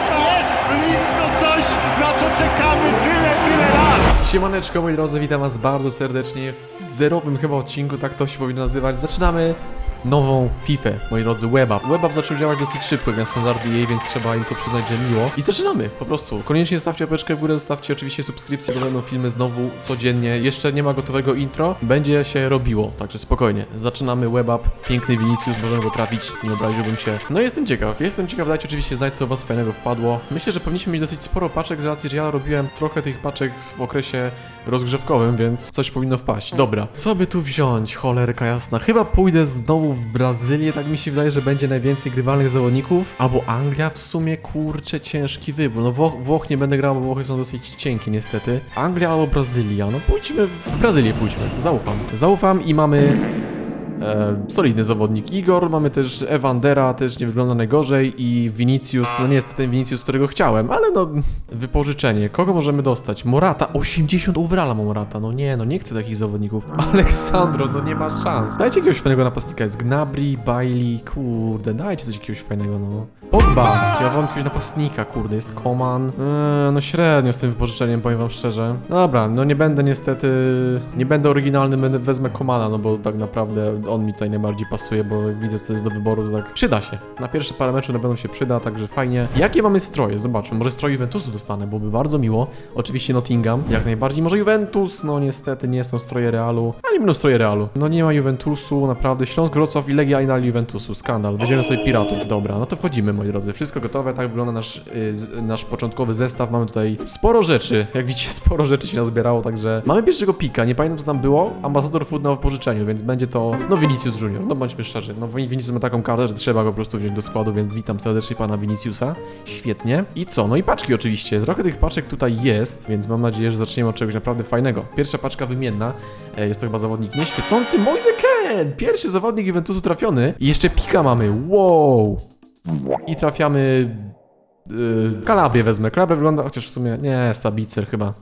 jest, jest blisko coś, na co czekamy tyle, tyle lat. Siemaneczko moi drodzy, witam was bardzo serdecznie w zerowym chyba odcinku, tak to się powinno nazywać. Zaczynamy nową FIFA, moi drodzy, WebUp. WebUp zaczął działać dosyć szybko, jak standardy jej, więc trzeba im to przyznać, że miło. I zaczynamy, po prostu. Koniecznie zostawcie łapeczkę w górę, zostawcie oczywiście subskrypcję, bo będą filmy znowu codziennie. Jeszcze nie ma gotowego intro, będzie się robiło, także spokojnie. Zaczynamy WebUp, piękny Vinicius, możemy go trafić, nie obraziłbym się. No jestem ciekaw, jestem ciekaw, dajcie oczywiście znać, co was fajnego wpadło. Myślę, że powinniśmy mieć dosyć sporo paczek, z racji, że ja robiłem trochę tych paczek w okresie rozgrzewkowym, więc coś powinno wpaść. Dobra, co by tu wziąć, cholerka jasna? Chyba pójdę znowu w Brazylię, tak mi się wydaje, że będzie najwięcej grywalnych zawodników. Albo Anglia w sumie, kurczę, ciężki wybór. No Włoch, Włoch nie będę grał, bo Włochy są dosyć cienkie niestety. Anglia albo Brazylia, no pójdźmy w Brazylię, pójdźmy, zaufam. Zaufam i mamy... E, solidny zawodnik Igor, mamy też Evandera, też nie wygląda najgorzej i Vinicius, no niestety ten Vinicius, którego chciałem, ale no wypożyczenie. Kogo możemy dostać? Morata, 80 overalla ma Morata, no nie, no nie chcę takich zawodników. Aleksandro, no nie ma szans. Dajcie jakiegoś fajnego napastnika, jest Gnabry, Bailey, kurde, dajcie coś jakiegoś fajnego, no. Pogba, wam jakiegoś napastnika, kurde, jest Koman. Eee, no średnio z tym wypożyczeniem, powiem wam szczerze. Dobra, no nie będę niestety, nie będę oryginalny, będę, wezmę Komana, no bo tak naprawdę on mi tutaj najbardziej pasuje, bo widzę co jest do wyboru, to tak przyda się. Na pierwsze parę meczów na pewno się przyda, także fajnie. Jakie mamy stroje? Zobaczmy, może stroj Juventusu dostanę, byłoby bardzo miło. Oczywiście Nottingham, jak najbardziej. Może Juventus, no niestety nie są stroje Realu, a nie będą stroje Realu. No nie ma Juventusu, naprawdę. Śląsk, Wrocław i Legia Juventusu, skandal. Weźmiemy sobie Piratów, dobra, no to wchodzimy moi drodzy. Wszystko gotowe, tak wygląda nasz, y, nasz początkowy zestaw. Mamy tutaj sporo rzeczy, jak widzicie sporo rzeczy się nazbierało, także mamy pierwszego pika, nie pamiętam co tam było. Ambasador Food na wypożyczeniu, więc będzie to, no Vinicius Junior, no bądźmy szczerzy. No Vin- Vinicius ma taką kartę, że trzeba go po prostu wziąć do składu, więc witam serdecznie pana Viniciusa. Świetnie. I co? No i paczki oczywiście. Trochę tych paczek tutaj jest, więc mam nadzieję, że zaczniemy od czegoś naprawdę fajnego. Pierwsza paczka wymienna. E, Jest to chyba zawodnik nieświecący. Moise Ken! Pierwszy zawodnik Juventusu trafiony. I jeszcze pika mamy. Wow! I trafiamy... Yy, Kalabrię wezmę. Kalabria wygląda, chociaż w sumie... Nie, Sabicer chyba.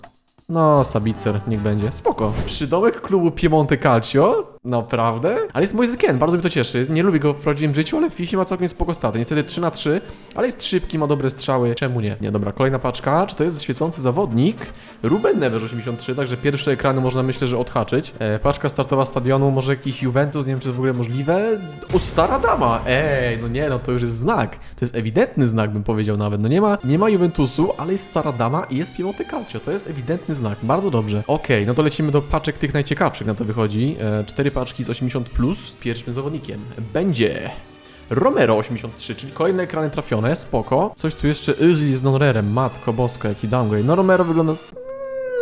No, Sabicer, niech będzie. Spoko. Przydomek klubu Piemonte Calcio? Naprawdę? Ale jest Ken, bardzo mnie to cieszy. Nie lubię go w prawdziwym życiu, ale w FIFA ma całkiem spoko staty. Niestety 3 na 3, ale jest szybki, ma dobre strzały. Czemu nie? Nie, dobra, kolejna paczka. Czy to jest świecący zawodnik? Ruben Neves 83, także pierwsze ekrany można myślę, że odhaczyć. E, paczka startowa stadionu, może jakiś Juventus, nie wiem czy to w ogóle możliwe. O, stara dama! Ej, no nie, no to już jest znak. To jest ewidentny znak, bym powiedział nawet. No nie ma, nie ma Juventusu, ale jest stara dama i jest Piemonte Calcio. To jest ewidentny znak. Bardzo dobrze. Okej, no to lecimy do paczek tych najciekawszych, na to wychodzi. E, cztery paczki z 80+, plus. pierwszym zawodnikiem będzie... Romero 83, czyli kolejne ekrany trafione, spoko. Coś tu jeszcze Özil z Nonrerem, matko bosko, jaki downgrade. No Romero wygląda...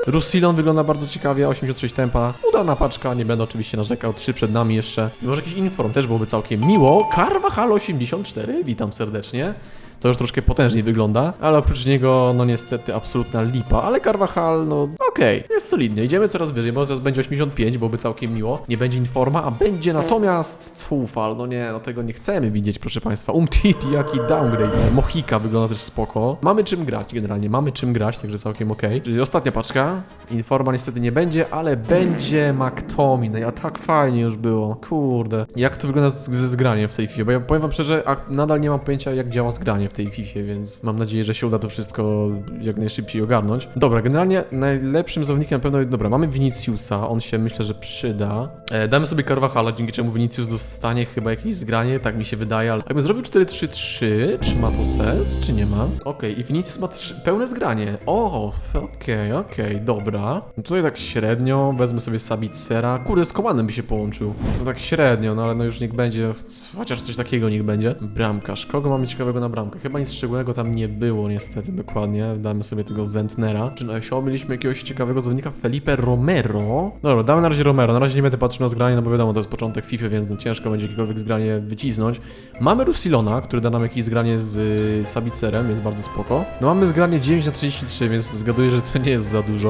Rusilon wygląda bardzo ciekawie, 86 tempa. Udana paczka, nie będę oczywiście narzekał, 3 przed nami jeszcze. I może jakiś inform też byłoby całkiem miło. Carvajal 84, witam serdecznie. To już troszkę potężniej wygląda, ale oprócz niego, no niestety, absolutna lipa. Ale Carvajal, no okej, jest solidnie. Idziemy coraz wyżej, może teraz będzie 85, byłoby całkiem miło. Nie będzie informa, a będzie natomiast Cufal. No nie, no tego nie chcemy widzieć, proszę Państwa. Umtiti, jaki downgrade. Mohika wygląda też spoko. Mamy czym grać generalnie, mamy czym grać, także całkiem okej. Czyli ostatnia paczka. Informa niestety nie będzie, ale będzie McTominay, a tak fajnie już było. Kurde. Jak to wygląda z- ze zgraniem w tej FIFA? Bo ja powiem wam szczerze, a nadal nie mam pojęcia jak działa zgranie w tej FIFA, więc mam nadzieję, że się uda to wszystko jak najszybciej ogarnąć. Dobra, generalnie najlepszym zawodnikiem na pewno, dobra, mamy Viniciusa, on się myślę, że przyda. E, damy sobie Carvajala, dzięki czemu Vinicius dostanie chyba jakieś zgranie, tak mi się wydaje, ale jakbym zrobił 4-3-3, czy ma to sens, czy nie ma? Okej, i Vinicius ma trzy, pełne zgranie. O, okej, okej, dobra. No tutaj tak średnio, wezmę sobie Sabicera. Kurde, z Komanem by się połączył. To tak średnio, no ale no już niech będzie, chociaż coś takiego niech będzie. Bramkarz, kogo mamy ciekawego na bramkę? Chyba nic szczególnego tam nie było niestety, dokładnie. Damy sobie tego Zentnera. Czy na SEO mieliśmy jakiegoś ciekawego zawodnika? Felipe Romero. Dobra, damy na razie Romero. Na razie nie będę patrzył na zgranie, no bo wiadomo, to jest początek FIFA, więc no ciężko będzie jakiekolwiek zgranie wycisnąć. Mamy Rusilona, który da nam jakieś zgranie z y, Sabicerem, jest bardzo spoko. No mamy zgranie 9 na 33, więc zgaduję, że to nie jest za dużo.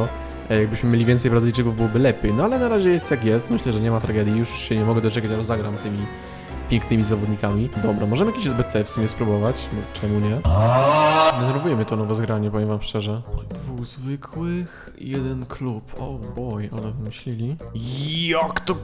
E, Jakbyśmy mieli więcej Brazylijczyków, byłoby lepiej. No ale na razie jest jak jest. Myślę, że nie ma tragedii. Już się nie mogę doczekać, aż zagram tymi pięknymi zawodnikami. Dobra, możemy jakieś SBC w sumie spróbować. bo Czemu nie? Denerwuje mnie to nowe zgranie, powiem wam szczerze. Dwóch zwykłych, jeden klub. Oh boy, ale wymyślili. Jak to...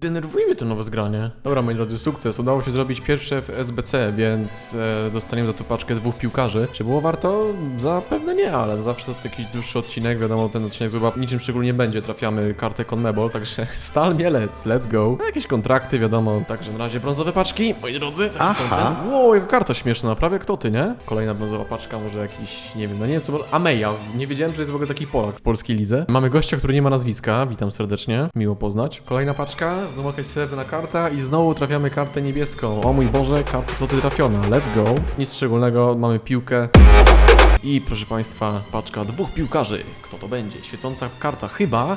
Denerwuje to nowe zgranie. Dobra, moi drodzy, sukces. Udało się zrobić pierwsze w SBC, więc e, dostaniemy za to paczkę dwóch piłkarzy. Czy było warto? Zapewne nie, ale zawsze to jakiś dłuższy odcinek. Wiadomo, ten odcinek chyba niczym szczególnie będzie. Trafiamy kartę Conmebol, także Stal Mielec, let's go. No, jakieś kontrakty, wiadomo. Także na razie brązowe paczki, moi drodzy. Taki Aha. content. Wow, jaka karta śmieszna, prawie kto ty, nie? Kolejna brązowa paczka, może jakiś, nie wiem, no nie wiem co, może- Ameja. Nie wiedziałem, że jest w ogóle taki Polak w polskiej lidze. Mamy gościa, który nie ma nazwiska, witam serdecznie, miło poznać. Kolejna paczka, znowu jakaś srebrna karta i znowu trafiamy kartę niebieską. O mój Boże, karta to ty trafiona, let's go. Nic szczególnego, mamy piłkę. I proszę Państwa, paczka dwóch piłkarzy. Kto to będzie? Świecąca karta chyba...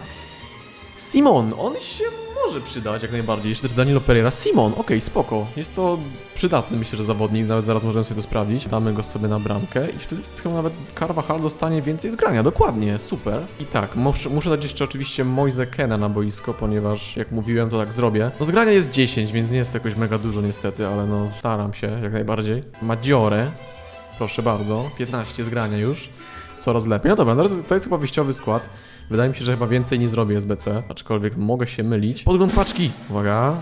Simon, on się może przydać jak najbardziej. Jeszcze też Danilo Pereira. Simon, okej, spoko. Jest to przydatny, myślę, że zawodnik. Nawet zaraz możemy sobie to sprawdzić. Damy go sobie na bramkę i wtedy chyba nawet Carvajal dostanie więcej zgrania. Dokładnie, super. I tak, muszę, muszę dać jeszcze oczywiście Moise Kena na boisko, ponieważ jak mówiłem, to tak zrobię. No zgrania jest 10, więc nie jest jakoś mega dużo niestety, ale no staram się jak najbardziej. Maggiore, proszę bardzo, 15 zgrania już. Coraz lepiej. No dobra, no to jest chyba wyjściowy skład. Wydaje mi się, że chyba więcej nie zrobię SBC, aczkolwiek mogę się mylić. Podgląd paczki. Uwaga.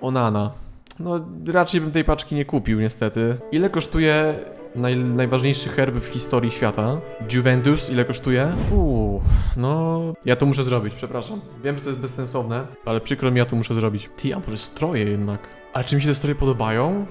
Onana. No, raczej bym tej paczki nie kupił, niestety. Ile kosztuje naj, najważniejszy herb w historii świata? Juventus, ile kosztuje? Uuu, no... Ja to muszę zrobić, przepraszam. Wiem, że to jest bezsensowne, ale przykro mi, ja to muszę zrobić. Ty, a może stroje jednak? Ale czy mi się te stroje podobają?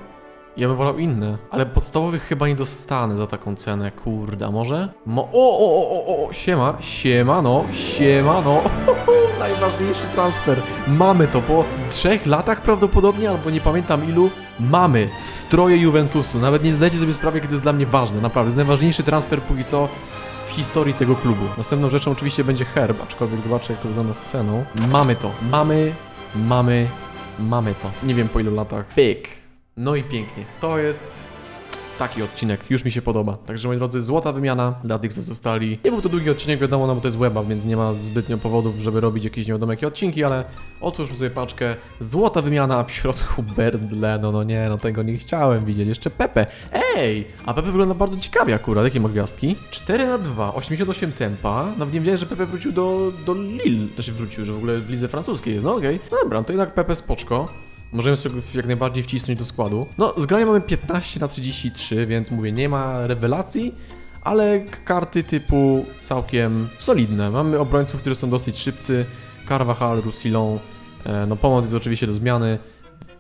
Ja bym wolał inne, ale podstawowych chyba nie dostanę za taką cenę, kurde, a może? Mo o, o, o, o, o, siema, siemano, siemano, najważniejszy transfer, mamy to, po trzech latach prawdopodobnie, albo nie pamiętam ilu, mamy stroje Juventusu, nawet nie zdajecie sobie sprawy, kiedy jest dla mnie ważne, naprawdę, jest najważniejszy transfer póki co w historii tego klubu. Następną rzeczą oczywiście będzie herb, aczkolwiek zobaczę jak to wygląda z ceną. Mamy to, mamy, mamy, mamy to. Nie wiem po ilu latach. Pyk. No i pięknie. To jest taki odcinek. Już mi się podoba. Także moi drodzy, złota wymiana dla tych, co zostali. Nie był to długi odcinek, wiadomo, no bo to jest weba, więc nie ma zbytnio powodów, żeby robić jakieś nie jakie odcinki, ale otwórzmy sobie paczkę. Złota wymiana, a w środku Berdle. No, no nie, no tego nie chciałem widzieć. Jeszcze Pepe. Ej! A Pepe wygląda bardzo ciekawie akurat. Jakie ma gwiazdki? 4 na 2, 88 tempa. Nawet nie wiedziałem, że Pepe wrócił do, do Lille. Znaczy wrócił, że w ogóle w lidze francuskiej jest. No okej. No dobra, no to jednak Pepe spoczko. Możemy sobie jak najbardziej wcisnąć do składu. No, zgranie mamy 15 na 33, więc mówię, nie ma rewelacji, ale karty typu całkiem solidne. Mamy obrońców, którzy są dosyć szybcy. Carvajal, Roussillon. E, no, pomoc jest oczywiście do zmiany.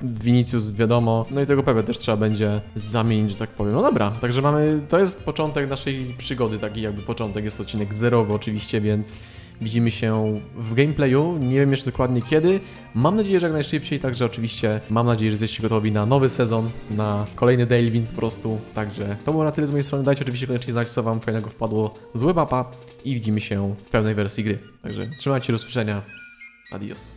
Vinicius wiadomo, no i tego Pepe też trzeba będzie zamienić, że tak powiem. No dobra, także mamy, to jest początek naszej przygody, taki jakby początek, jest to odcinek zerowy oczywiście, więc widzimy się w gameplayu, nie wiem jeszcze dokładnie kiedy, mam nadzieję, że jak najszybciej, także oczywiście mam nadzieję, że jesteście gotowi na nowy sezon, na kolejny Daily po prostu, także to było na tyle z mojej strony, dajcie oczywiście koniecznie znać, co wam fajnego wpadło z webapa i widzimy się w pełnej wersji gry, także trzymajcie się, do usłyszenia, adios.